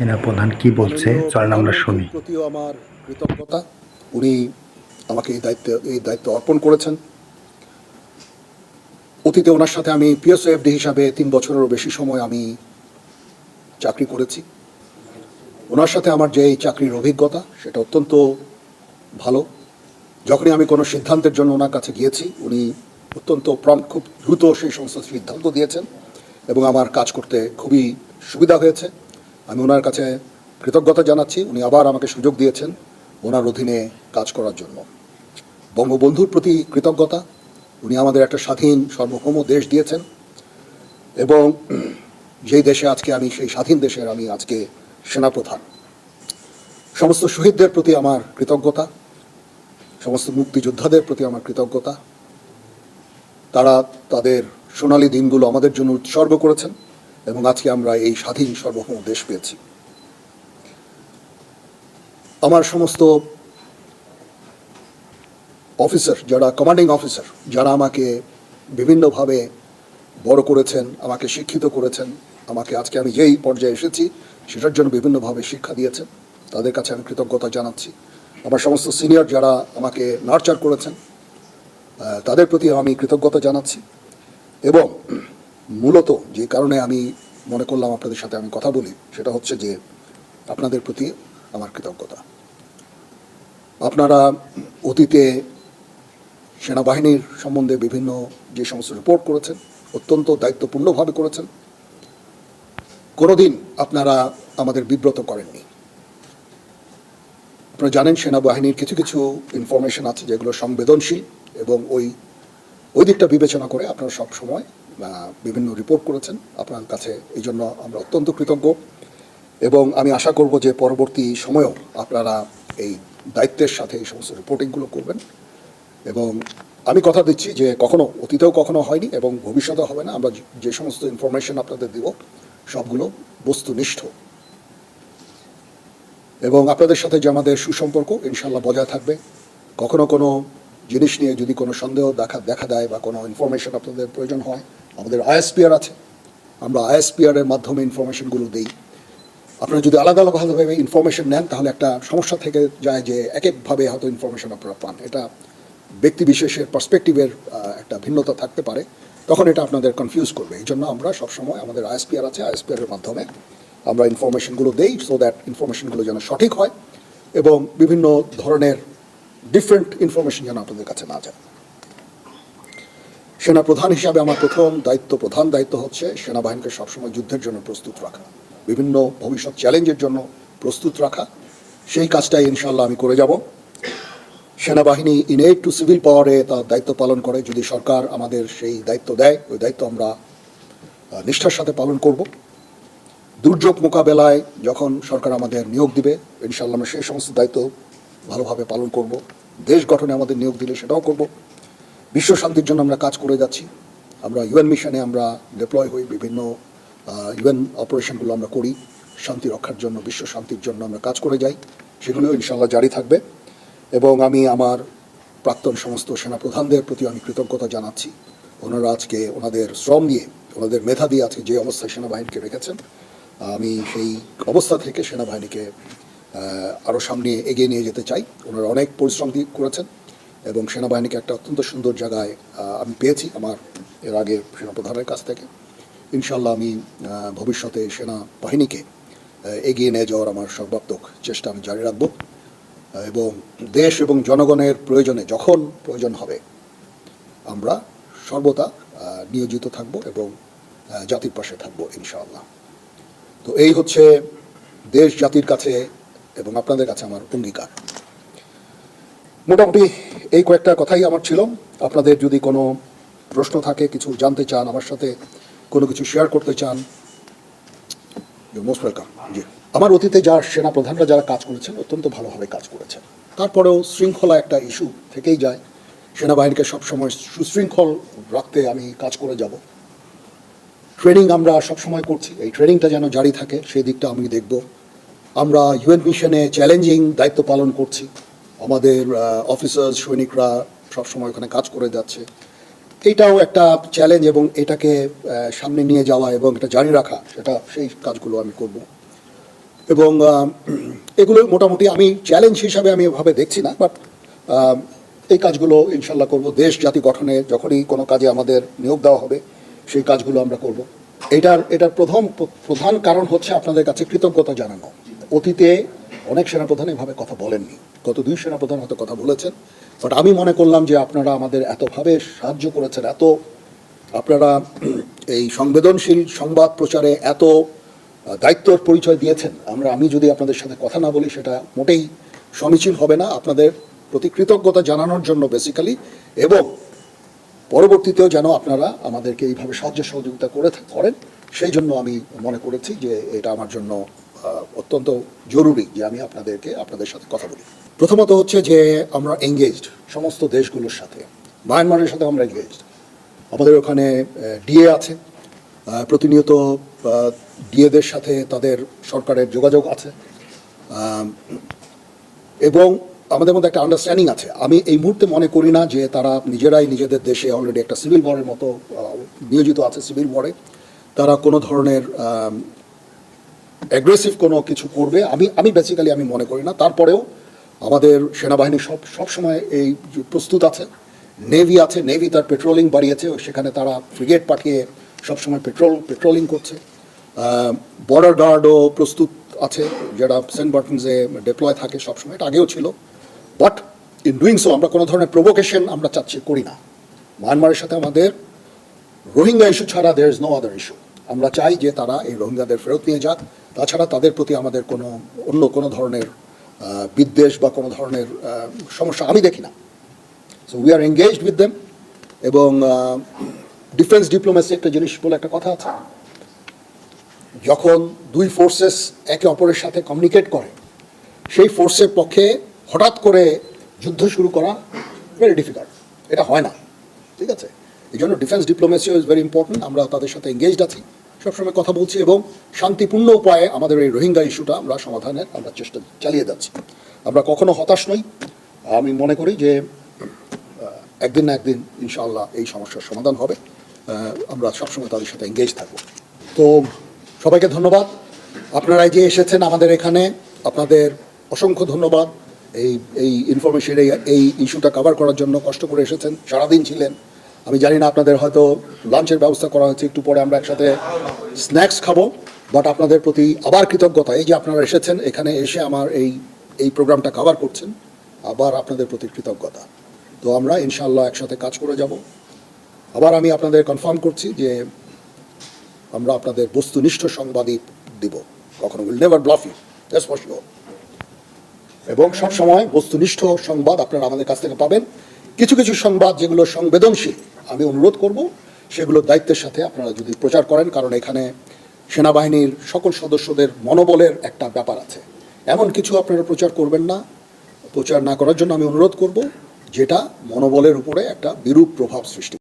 সেনাপ্রধান কি বলছে? চলেন আমরা শুনি। প্রতিও আমার কৃতজ্ঞতা। উনি আমাকে এই দায়িত্ব এই দায়িত্ব অর্পণ করেছেন। অতীতে ওনার সাথে আমি পিএসএফডি হিসাবে তিন বছরেরও বেশি সময় আমি চাকরি করেছি। ওনার সাথে আমার যে এই চাকরির অভিজ্ঞতা সেটা অত্যন্ত ভালো। যখনই আমি কোনো সিদ্ধান্তের জন্য ওনার কাছে গিয়েছি উনি অত্যন্ত প্রম খুব দ্রুত সেই সমস্ত সিদ্ধান্ত দিয়েছেন এবং আমার কাজ করতে খুবই সুবিধা হয়েছে। আমি ওনার কাছে কৃতজ্ঞতা জানাচ্ছি। উনি আবার আমাকে সুযোগ দিয়েছেন ওনার অধীনে কাজ করার জন্য। বঙ্গবন্ধুর প্রতি কৃতজ্ঞতা। উনি আমাদের একটা স্বাধীন, সার্বভৌম দেশ দিয়েছেন। এবং যেই দেশে আজকে আমি, সেই স্বাধীন দেশের আমি আজকে সেনাপ্রধান। সমস্ত শহীদদের প্রতি আমার কৃতজ্ঞতা। সমস্ত মুক্তিযোদ্ধাদের প্রতি আমার কৃতজ্ঞতা। তারা তাদের সোনালী দিনগুলো আমাদের জন্য উৎসর্গ করেছেন। এবং আজকে আমরা এই স্বাধীন সার্বভৌম দেশ পেয়েছি। আমার সমস্ত অফিসার যারা কমান্ডিং অফিসার যারা আমাকে বিভিন্নভাবে বড় করেছেন, আমাকে শিক্ষিত করেছেন, আমাকে আজকে আমি যেই পর্যায়ে এসেছি সেটার জন্য বিভিন্নভাবে শিক্ষা দিয়েছেন, তাদের কাছে আমি কৃতজ্ঞতা জানাচ্ছি। আমার সমস্ত সিনিয়র যারা আমাকে নার্চার করেছেন তাদের প্রতি আমি কৃতজ্ঞতা জানাচ্ছি এবং মূলত যে কারণে আমি মনে করলাম আপনাদের সাথে আমি কথা বলি, সেটা হচ্ছে যে আপনাদের প্রতি আমার কৃতজ্ঞতা। আপনারা অতীতে সেনাবাহিনীর সম্বন্ধে বিভিন্ন যে সমস্ত রিপোর্ট করেছেন, অত্যন্ত দায়িত্বপূর্ণভাবে করেছেন, কোনোদিন আপনারা আমাদের বিব্রত করেননি। আপনারা জানেন সেনাবাহিনীর কিছু কিছু ইনফরমেশন আছে যেগুলো সংবেদনশীল এবং ওই ওই দিকটা বিবেচনা করে আপনারা সব সময় বিভিন্ন রিপোর্ট করেছেন। আপনার কাছে এই জন্য আমরা অত্যন্ত কৃতজ্ঞ। এবং আমি আশা করব যে পরবর্তী সময়েও আপনারা এই দায়িত্বের সাথে এই সমস্ত রিপোর্টিংগুলো করবেন। এবং আমি কথা দিচ্ছি যে কখনো, অতীতেও কখনো হয়নি এবং ভবিষ্যতেও হবে না। আমরা যে সমস্ত ইনফরমেশন আপনাদের দিব, সবগুলো বস্তুনিষ্ঠ। এবং আপনাদের সাথে যে আমাদের সুসম্পর্ক ইনশাল্লাহ বজায় থাকবে। কখনো কোনো জিনিস নিয়ে যদি কোনো সন্দেহ দেখা দেখা দেয় বা কোনো ইনফরমেশন আপনাদের প্রয়োজন হয় আমাদের আইএসপিআর আছে। আমরা আইএসপিআর এর মাধ্যমে ইনফরমেশনগুলো দিই। আপনারা যদি আলাদা আলাদাভাবে ইনফরমেশন নেন, তাহলে একটা সমস্যা থেকে যায় যে এক একভাবে হয়তো ইনফরমেশন আপনারা পান। এটা ব্যক্তি বিশেষের পার্সপেক্টিভের একটা ভিন্নতা থাকতে পারে। তখন এটা আপনাদের কনফিউজ করবে। এই জন্য আমরা সবসময় আমাদের আইএসপিআর আছে, আইএসপিআর এর মাধ্যমে আমরা ইনফরমেশনগুলো দেই সো দ্যাট ইনফরমেশনগুলো যেন সঠিক হয় এবং বিভিন্ন ধরনের ডিফারেন্ট ইনফরমেশন যেন আপনাদের কাছে না যায়। সেনা প্রধান হিসাবে আমার প্রথম দায়িত্ব, প্রধান দায়িত্ব হচ্ছে সেনাবাহিনীকে সবসময় যুদ্ধের জন্য প্রস্তুত রাখা। বিভিন্ন ভবিষ্যৎ চ্যালেঞ্জের জন্য প্রস্তুত রাখা। সেই কাজটাই ইনশাল্লাহ আমি করে যাব। সেনাবাহিনী ইনেট টু সিভিল পাওয়ারে তার দায়িত্ব পালন করে। যদি সরকার আমাদের সেই দায়িত্ব দেয়, ওই দায়িত্ব আমরা নিষ্ঠার সাথে পালন করব। দুর্যোগ মোকাবেলায় যখন সরকার আমাদের নিয়োগ দিবে ইনশাল্লাহ আমরা সেই সমস্ত দায়িত্ব ভালোভাবে পালন করব। দেশ গঠনে আমাদের নিয়োগ দিলে সেটাও করব। বিশ্ব শান্তির জন্য আমরা কাজ করে যাচ্ছি। আমরা ইউএন মিশনে আমরা ডিপ্লয় হই, বিভিন্ন ইউএন অপারেশনগুলো আমরা করি। শান্তি রক্ষার জন্য, বিশ্ব শান্তির জন্য আমরা কাজ করে যাই। সেগুলো ইনশাল্লাহ জারি থাকবে। এবং আমি আমার প্রাক্তন সমস্ত সেনাপ্রধানদের প্রতি আমি কৃতজ্ঞতা জানাচ্ছি। ওনারা আজকে ওনাদের শ্রম দিয়ে ওনাদের মেধা দিয়ে আজকে যে অবস্থায় সেনাবাহিনীকে রেখেছেন, আমি সেই অবস্থা থেকে সেনাবাহিনীকে আরও সামনে এগিয়ে নিয়ে যেতে চাই। ওনারা অনেক পরিশ্রম দিয়ে করেছেন। এবং সেনাবাহিনীকে একটা অত্যন্ত সুন্দর জায়গায় আমি পেয়েছি আমার, এর আগে সেনাপ্রধানের কাছ থেকে। ইনশাল্লাহ আমি ভবিষ্যতে সেনাবাহিনীকে এগিয়ে নিয়ে যাওয়ার আমার সর্বাত্মক চেষ্টা আমি জারি রাখব। এবং দেশ এবং জনগণের প্রয়োজনে যখন প্রয়োজন হবে, আমরা সর্বদা নিয়োজিত থাকব এবং জাতির পাশে থাকব ইনশাআল্লাহ। তো এই হচ্ছে দেশ জাতির কাছে এবং আপনাদের কাছে আমার অঙ্গীকার। মোটামুটি এই কয়েকটা কথাই আমার ছিল। আপনাদের যদি কোনো প্রশ্ন থাকে, কিছু জানতে চান, আমার সাথে কোনো কিছু শেয়ার করতে চান মোস্ট ওয়েলকাম জি। আমার অতীতে যার সেনা প্রধানরা যারা কাজ করেছেন, অত্যন্ত ভালোভাবে কাজ করেছেন। তারপরেও শৃঙ্খলা একটা ইস্যু থেকেই যায়। সেনাবাহিনীকে সবসময় সুশৃঙ্খল রাখতে আমি কাজ করে যাব। ট্রেনিং আমরা সবসময় করছি। এই ট্রেনিংটা যেন জারি থাকে, সেই দিকটা আমি দেখব। আমরা ইউএন মিশনে চ্যালেঞ্জিং দায়িত্ব পালন করছি। আমাদের অফিসার্স সৈনিকরা সবসময় ওখানে কাজ করে যাচ্ছে। এইটাও একটা চ্যালেঞ্জ এবং এটাকে সামনে নিয়ে যাওয়া এবং এটা জারি রাখা, সেটা সেই কাজগুলো আমি করব। এবং এগুলো মোটামুটি আমি চ্যালেঞ্জ হিসাবে আমি এভাবে দেখছি না বাট এই কাজগুলো ইনশাল্লাহ করব। দেশ জাতি গঠনে যখনই কোনো কাজে আমাদের নিয়োগ দেওয়া হবে, সেই কাজগুলো আমরা করব। এটার এটার প্রথম, প্রধান কারণ হচ্ছে আপনাদের কাছে কৃতজ্ঞতা জানানো। অতীতে অনেক সেনাপ্রধান এভাবে কথা বলেননি। গত দুই সেনাপ্রধান হয়তো কথা বলেছেন বাট আমি মনে করলাম যে আপনারা আমাদের এতভাবে সাহায্য করেছেন, এত আপনারা এই সংবেদনশীল সংবাদ প্রচারে এত দায়িত্বর পরিচয় দিয়েছেন। আমরা, আমি যদি আপনাদের সাথে কথা না বলি, সেটা মোটেই সমীচীন হবে না। আপনাদের প্রতি কৃতজ্ঞতা জানানোর জন্য বেসিক্যালি এবং পরবর্তীতেও যেন আপনারা আমাদেরকে এইভাবে সাহায্য সহযোগিতা করে করেন, সেই জন্য আমি মনে করেছি যে এটা আমার জন্য অত্যন্ত জরুরি যে আমি আপনাদেরকে আপনাদের সাথে কথা বলি। প্রথমত হচ্ছে যে আমরা এঙ্গেজড সমস্ত দেশগুলোর সাথে। মায়ানমারের সাথে আমরা এঙ্গেজড আমাদের ওখানে ডিএ আছে। প্রতিনিয়ত ডিএদের সাথে তাদের সরকারের যোগাযোগ আছে। এবং আমাদের মধ্যে একটা আন্ডারস্ট্যান্ডিং আছে। আমি এই মুহূর্তে মনে করি না যে তারা নিজেরাই নিজেদের দেশে অলরেডি একটা সিভিল ওয়ারের মতো নিয়োজিত আছে সিভিল ওয়ারে তারা কোনো ধরনের অ্যাগ্রেসিভ কোনো কিছু করবে, আমি আমি বেসিক্যালি আমি মনে করি না। তারপরেও আমাদের সেনাবাহিনী সব সবসময় এই প্রস্তুত আছে নেভি আছে নেভি তার পেট্রোলিং বাড়িয়েছে, সেখানে তারা ফ্রিগেট পাঠিয়ে সবসময় পেট্রোল পেট্রোলিং করছে। বর্ডার গার্ডও প্রস্তুত আছে, যারা সেন্ট বার্টনসে ডেপ্লয় থাকে সবসময় এটা আগেও ছিল। বাট ইন ডুইং সো আমরা কোনো ধরনের প্রভোকেশন আমরা চাচ্ছি, করি না। মায়ানমারের সাথে আমাদের রোহিঙ্গা ইস্যু ছাড়া there is no other issue আমরা চাই যে তারা এই রোহিঙ্গাদের ফেরত নিয়ে যাক। তাছাড়া তাদের প্রতি আমাদের কোনো অন্য কোনো ধরনের বিদ্বেষ বা কোনো ধরনের সমস্যা আমি দেখি না। So we are engaged with them এবং ডিফেন্স ডিপ্লোমেসি একটা জিনিস বলে একটা কথা আছে। যখন দুই ফোর্সেস একে অপরের সাথে কমিউনিকেট করে, সেই ফোর্সের পক্ষে হঠাৎ করে যুদ্ধ শুরু করা ভেরি ডিফিকাল্ট এটা হয় না। ঠিক আছে? এই জন্য ডিফেন্স ডিপ্লোমেসিও ইজ ভেরি ইম্পর্টেন্ট আমরা তাদের সাথে এঙ্গেজড আছি। সবসময় কথা বলছি এবং শান্তিপূর্ণ উপায়ে আমাদের এই রোহিঙ্গা ইস্যুটা আমরা সমাধানের আমরা চেষ্টা চালিয়ে যাচ্ছি। আমরা কখনো হতাশ নই। আমি মনে করি যে একদিন না একদিন ইনশাআল্লাহ এই সমস্যার সমাধান হবে। আমরা সবসময় তাদের সাথে এঙ্গেজ থাকব। তো সবাইকে ধন্যবাদ। আপনারা যে এসেছেন আমাদের এখানে। আপনাদের অসংখ্য ধন্যবাদ। এই এই ইনফরমেশন এই ইস্যুটা কভার করার জন্য কষ্ট করে এসেছেন। সারাদিন ছিলেন। আমি জানি না আপনাদের হয়তো লাঞ্চের ব্যবস্থা করা হয়েছে, একটু পরে আমরা একসাথে স্ন্যাক্স খাব বাট আপনাদের প্রতি আবার কৃতজ্ঞতা। এই যে আপনারা এসেছেন, এখানে এসে আমার এই এই প্রোগ্রামটা কভার করছেন, আবার আপনাদের প্রতি কৃতজ্ঞতা। তো আমরা ইনশাল্লাহ একসাথে কাজ করে যাব। আবার আমি আপনাদের কনফার্ম করছি যে আমরা আপনাদের বস্তুনিষ্ঠ সংবাদই দিব। কখনো উইল নেভার ব্লাফ ইউ এবং সব সময় বস্তুনিষ্ঠ সংবাদ আপনারা আমাদের কাছ থেকে পাবেন। কিছু কিছু সংবাদ যেগুলো সংবেদনশীল আমি অনুরোধ করব, সেগুলো দায়িত্বের সাথে আপনারা যদি প্রচার করেন, কারণ এখানে সেনাবাহিনীর সকল সদস্যদের মনোবলের একটা ব্যাপার আছে। এমন কিছু আপনারা প্রচার করবেন না। প্রচার না করার জন্য আমি অনুরোধ করব, যেটা মনোবলের উপরে একটা বিরূপ প্রভাব সৃষ্টি